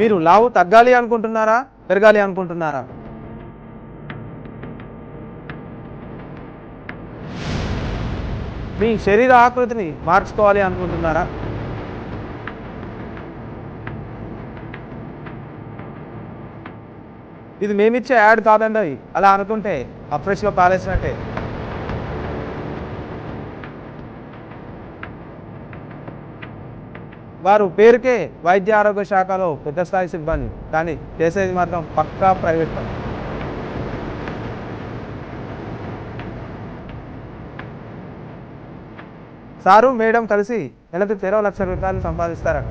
మీరు లావు తగ్గాలి అనుకుంటున్నారా పెరగాలి అనుకుంటున్నారా? మీ శరీర ఆకృతిని మార్చుకోవాలి అనుకుంటున్నారా? ఇది మేమిచ్చే యాడ్ కాదండి. అలా అనుకుంటే అఫ్రెష్లో పాలేసినట్టే. వారు పేరుకే వైద్య ఆరోగ్య శాఖలో పెద్ద స్థాయి సిబ్బంది. కానీ చేసేది మాత్రం పక్కా ప్రైవేట్ పని. సారు మేడం కలిసి నెలకి తెరవ లక్షల రూపాయలు సంపాదిస్తారట.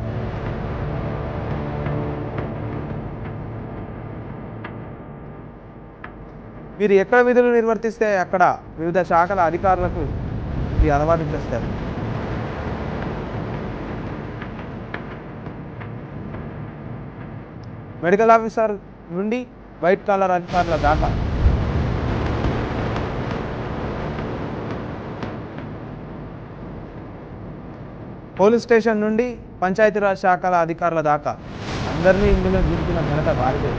మీరు ఎక్కడ విధులు నిర్వర్తిస్తే అక్కడ వివిధ శాఖల అధికారులకు ఇది అలవాటు చేస్తారు. మెడికల్ ఆఫీసర్ నుండి వైట్ కాలర్ అధికారుల దాకా. పోలీస్ స్టేషన్ నుండి పంచాయతీరాజ్ శాఖల అధికారుల దాకా. అందరినీ ఇందులో దింపిన ఘనత భారతే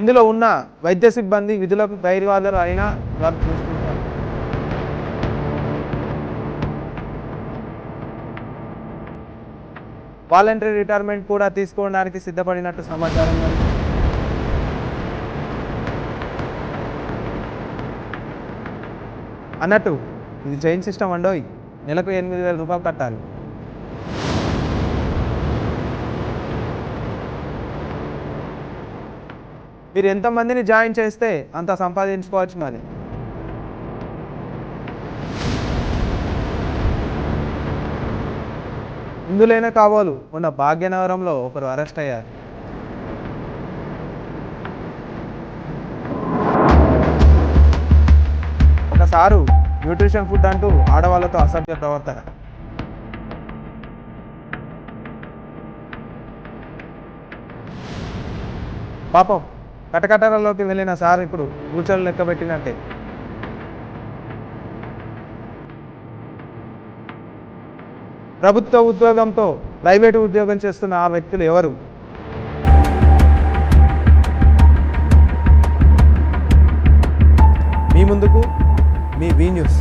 ఇందులో ఉన్న వైద్య సిబ్బంది విధులకు ధైర్యవాదులు అయినా వాలంటరీ రిటైర్మెంట్ కూడా తీసుకోవడానికి సిద్ధపడినట్టు సమాచారం అన్నట్టు ఇది చైన్ సిస్టమ్ అండోయ్. నెలకు ఎనిమిది వేల రూపాయలు కట్టాలి. మీరు ఎంతమందిని జాయిన్ చేస్తే అంత సంపాదించుకోవచ్చు మరి. ఇందులోనే కావాలు. ఉన్న భాగ్యనగరంలో ఒకరు అరెస్ట్ అయ్యారు. ఒకసారు న్యూట్రిషన్ ఫుడ్ అంటూ ఆడవాళ్ళతో అసభ్య ప్రవర్తన. పాపం కటకటాలలోకి వెళ్ళిన సార్ ఇప్పుడు కూర్చొని లెక్క పెట్టినట్టే ప్రభుత్వ ఉద్యోగంతో ప్రైవేటు ఉద్యోగం చేస్తున్న ఆ వ్యక్తులు ఎవరు? మీ ముందుకు మీ వీ న్యూస్